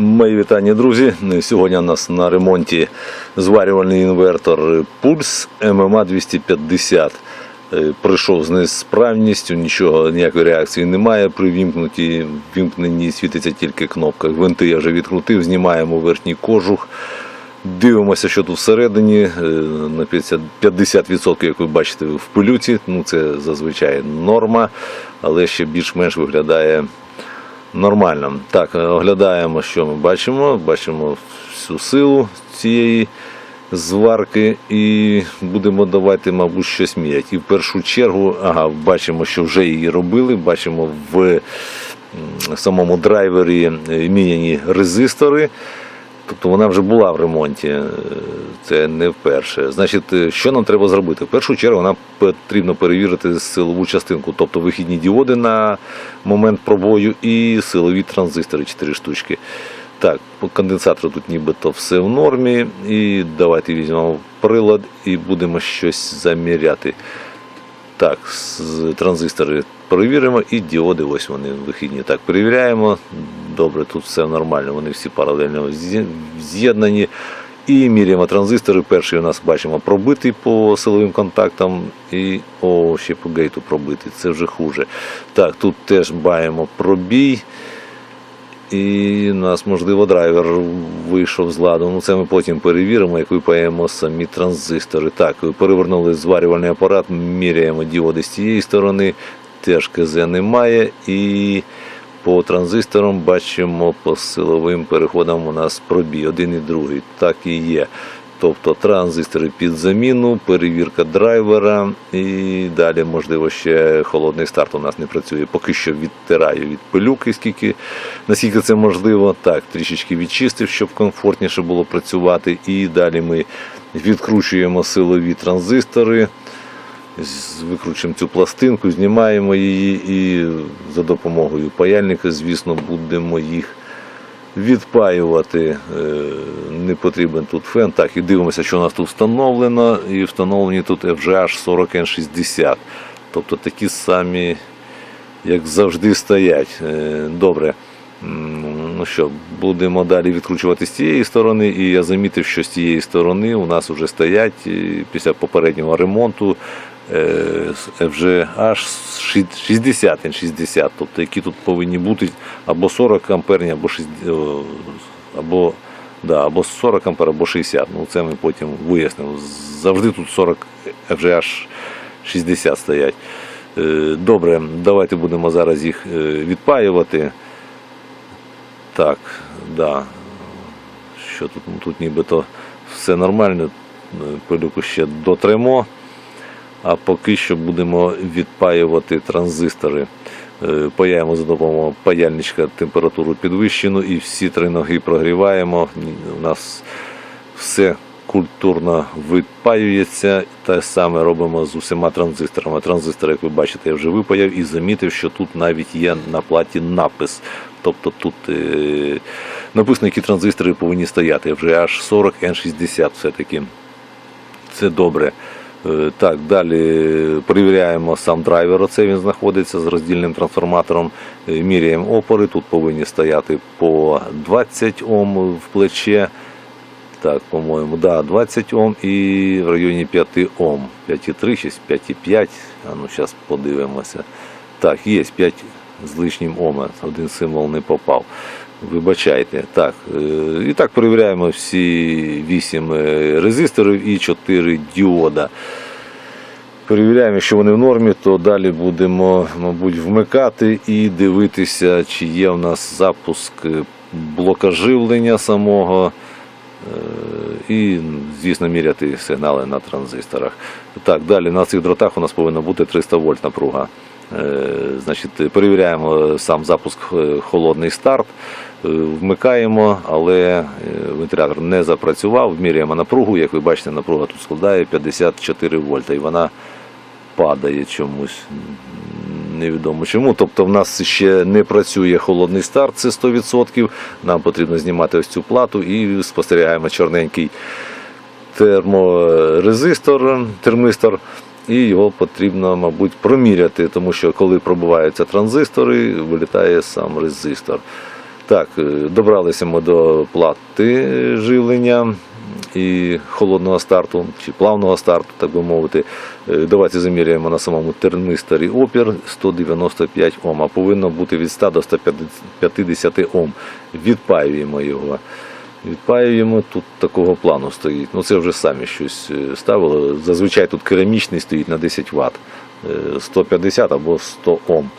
Мої вітання, друзі. Сьогодні у нас на ремонті зварювальний інвертор Пульс ММА 250. Е, Прийшов з несправністю, нічого, ніякої реакції немає. При вімкнуті вімкненні світиться тільки кнопка. Гвинти я вже відкрутив, знімаємо верхній кожух. Дивимося, що тут всередині. Е, На 50%, 50% як ви бачите, в пилюці. Ну, це зазвичай норма, але ще більш-менш виглядає нормально. Так, е, оглядаємо, що ми бачимо. Бачимо всю силу цієї зварки і будемо давати, мабуть, щось міряти. І в першу чергу, ага, бачимо, що вже її робили. Бачимо в самому драйвері е, міняні резистори. Тобто вона вже була в ремонті, е, це не вперше. Значить, е, що нам треба зробити? В першу чергу нам потрібно перевірити силову частинку, тобто вихідні діоди на момент пробою і силові транзистори 4 штучки. Так, по конденсатору тут нібито все в нормі. І давайте візьмемо прилад і будемо щось заміряти. Так, транзистори перевіримо і діоди, ось вони вихідні. Так, перевіряємо. Добре, тут все нормально, вони всі паралельно з'єднані. І міряємо транзистори. Перший у нас бачимо пробитий по силовим контактам, і о, ще по гейту пробитий. Це вже хуже. Так, тут теж маємо пробій. І у нас, можливо, драйвер вийшов з ладу. Ну, це ми потім перевіримо, як випаємо самі транзистори. Так, перевернули зварювальний апарат, міряємо діоди з цієї сторони, теж КЗ немає. І по транзисторам бачимо по силовим переходам у нас пробій, один і другий. Так і є. Тобто транзистори під заміну, перевірка драйвера і далі, можливо, ще холодний старт у нас не працює. Поки що відтираю від пилюки, скільки, наскільки це можливо. Так, трішечки відчистив, щоб комфортніше було працювати. І далі ми відкручуємо силові транзистори, викручуємо цю пластинку, знімаємо її і за допомогою паяльника, звісно, будемо їх відпаювати. Е, Не потрібен тут фен. Так, і дивимося, що у нас тут встановлено. І встановлені тут FGH 40N60. Тобто такі самі, як завжди, стоять. Е, Добре. Ну що, будемо далі відкручувати з цієї сторони, і я замітив, що з цієї сторони у нас вже стоять після попереднього ремонту е, з FGH 60 N60, тобто які тут повинні бути або 40 амперні, або 60, або, да, або 40 ампер, або 60. Ну це ми потім вияснимо. Завжди тут 40 FGH 60 стоять. Е, Добре, давайте будемо зараз їх е, відпаювати. Так, да. Що тут? Ну, тут нібито все нормально. Е, Пилюку ще дотремо. А поки що будемо відпаювати транзистори. Е, Паяємо за допомогою паяльничка температуру підвищену і всі три ноги прогріваємо. У нас все культурно відпаюється. Те саме робимо з усіма транзисторами. Транзистори, як ви бачите, я вже випаяв і замітив, що тут навіть є на платі напис. Тобто тут е, написано, які транзистори повинні стояти. Вже аж 40 N60 все-таки. Це добре. Е, Так, далі перевіряємо сам драйвер. Оце він знаходиться з роздільним трансформатором. Е, Міряємо опори. Тут повинні стояти по 20 Ом в плече. Так, по-моєму, да, 20 Ом і в районі 5 Ом. 5,3, 5,5. А ну зараз подивимося. Так, є 5 з лишнім Ома. Один символ не попав. Вибачайте. Так, е, і так перевіряємо всі 8 е, резисторів і 4 діода. Перевіряємо, що вони в нормі, то далі будемо, мабуть, вмикати і дивитися, чи є в нас запуск е, блока живлення самого. І, звісно, міряти сигнали на транзисторах. Так, далі на цих дротах у нас повинна бути 300 вольт напруга. Значить, перевіряємо сам запуск холодний старт, вмикаємо, але е, вентилятор не запрацював. Міряємо напругу. Як ви бачите, напруга тут складає 54 вольта, і вона падає чомусь. Невідомо чому. Тобто в нас ще не працює холодний старт, це 100%. Нам потрібно знімати ось цю плату і спостерігаємо чорненький терморезистор, термистор. І його потрібно, мабуть, проміряти, тому що коли пробиваються транзистори, вилітає сам резистор. Так, е, добралися ми до плати живлення і холодного старту чи плавного старту, так би мовити. Е, Давайте заміряємо на самому термісторі опір 195 Ом, а повинно бути від 100 до 150 Ом. Відпаюємо його. Відпаюємо, тут такого плану стоїть. Ну це вже самі щось е, ставили. Зазвичай тут керамічний стоїть на 10 Вт. 150 або 100 Ом.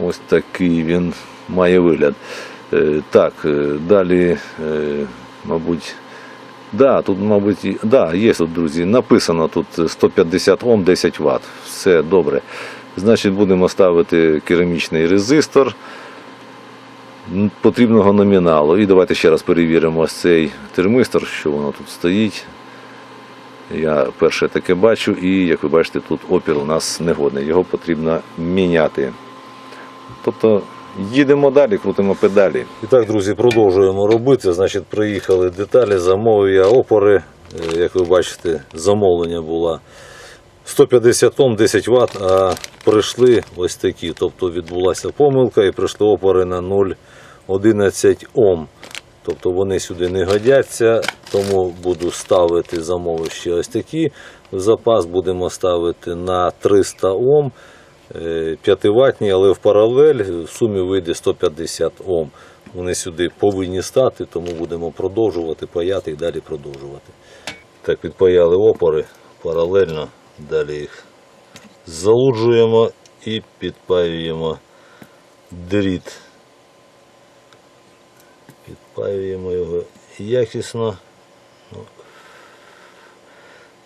Ось такий він має вигляд. Е, Так, е, далі, е, мабуть, да, тут, мабуть, да, є тут, друзі, написано тут 150 Ом, 10 Вт. Все добре. Значить, будемо ставити керамічний резистор потрібного номіналу. І давайте ще раз перевіримо ось цей термистор, що воно тут стоїть. Я перше таке бачу, і як ви бачите, тут опір у нас негодний. Його потрібно міняти. Тобто їдемо далі, крутимо педалі. І так, друзі, продовжуємо робити. Значить, приїхали деталі, замовив я опори. Е, Як ви бачите, замовлення було 150 Ом, 10 Вт, а прийшли ось такі. Тобто відбулася помилка і прийшли опори на 0,11 Ом. Тобто вони сюди не годяться, тому буду ставити замови ще ось такі. Запас будемо ставити на 300 Ом. 5 ватні, але в паралель в сумі вийде 150 Ом. Вони сюди повинні стати, тому будемо продовжувати паяти і далі продовжувати. Так, підпаяли опори паралельно, далі їх залуджуємо і підпаюємо дріт. Підпаюємо його якісно. Ну,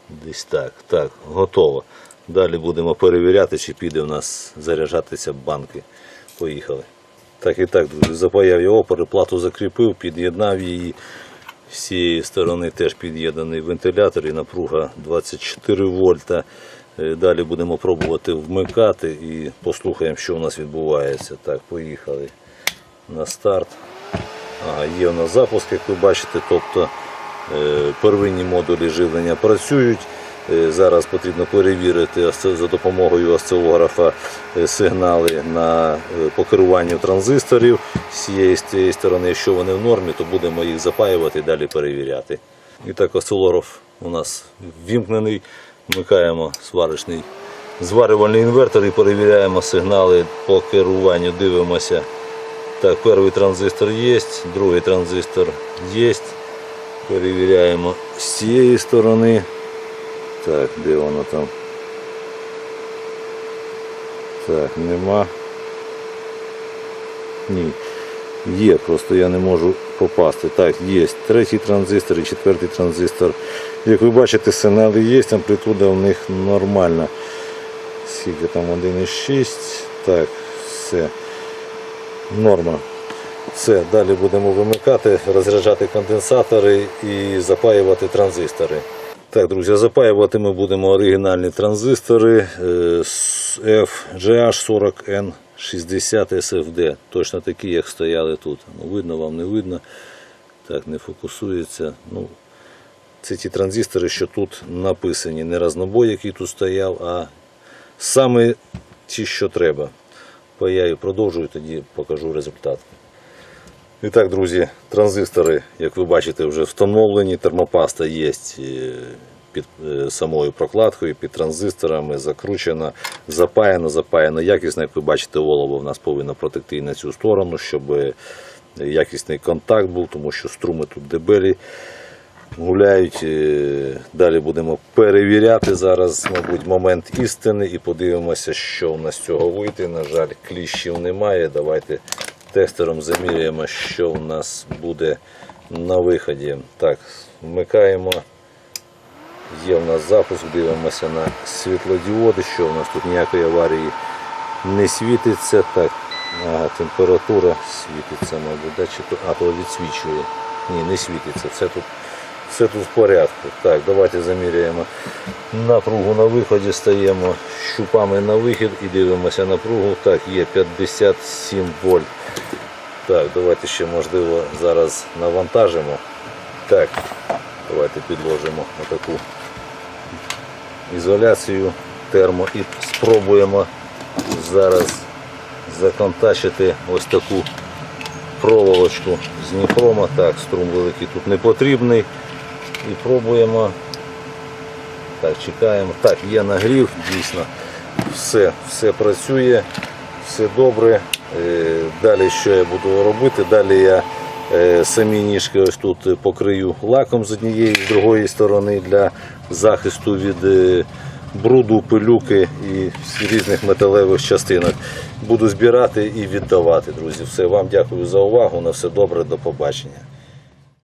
Десь так. Так, готово. Далі будемо перевіряти, чи піде у нас заряджатися банки. Поїхали. Так і так, друзі, запаяв я опори, плату закріпив, під'єднав її. З цієї сторони теж під'єднаний вентилятор і напруга 24 вольта. Е, Далі будемо пробувати вмикати і послухаємо, що у нас відбувається. Так, поїхали на старт. Ага, є у нас запуск, як ви бачите, тобто е, первинні модулі живлення працюють. Е, Зараз потрібно перевірити за допомогою осцилографа е, сигнали на е, по керуванню транзисторів з цієї з цієї сторони. Якщо вони в нормі, то будемо їх запаювати і далі перевіряти. І так осцилограф у нас вімкнений. Вмикаємо сварочний зварювальний інвертор і перевіряємо сигнали по керуванню. Дивимося. Так, перший транзистор є, другий транзистор є. Перевіряємо з цієї сторони. Так, де воно там? Так, нема. Ні. Є, просто я не можу попасти. Так, є третій транзистор і четвертий транзистор. Як ви бачите, сигнали є, амплітуда в них нормальна. Скільки там 1,6. Так, все. Норма. Все, далі будемо вимикати, розряджати конденсатори і запаювати транзистори. Так, друзі, запаювати ми будемо оригінальні транзистори е, з FGH40N60 SFD. Точно такі, як стояли тут. Ну, видно вам, не видно. Так, не фокусується. Ну, це ті транзистори, що тут написані. Не разнобой, який тут стояв, а саме ті, що треба. Паяю, продовжую, тоді покажу результат. І так, друзі, транзистори, як ви бачите, вже встановлені. Термопаста є е, під е, самою прокладкою, під транзисторами, закручена, запаяно, запаяно якісно. Як ви бачите, олово в нас повинно протекти і на цю сторону, щоб е, якісний контакт був, тому що струми тут дебелі гуляють. Далі будемо перевіряти зараз, мабуть, момент істини і подивимося, що в нас з цього вийде. На жаль, кліщів немає. Давайте тестером заміряємо, що в нас буде на виході. Так, вмикаємо. Є в нас запуск, дивимося на світлодіоди, що в нас тут ніякої аварії не світиться. Так, ага, температура світиться, мабуть, да, чи а то відсвічує. Ні, не світиться. Все тут, все тут в порядку. Так, давайте заміряємо напругу на виході, стаємо щупами на вихід і дивимося напругу. Так, є 57 вольт. Так, давайте ще можливо зараз навантажимо. Так, давайте підложимо отаку ізоляцію термо і спробуємо зараз законтачити ось таку проволочку з ніхрома. Так, струм великий тут не потрібний. І пробуємо. Так, чекаємо. Так, є нагрів, дійсно. Все, все працює, все добре. Е, Далі що я буду робити? Далі я е, самі ніжки ось тут покрию лаком з однієї з другої сторони для захисту від е, бруду, пилюки і різних металевих частинок. Буду збирати і віддавати, друзі. Все, вам дякую за увагу. На все добре, до побачення.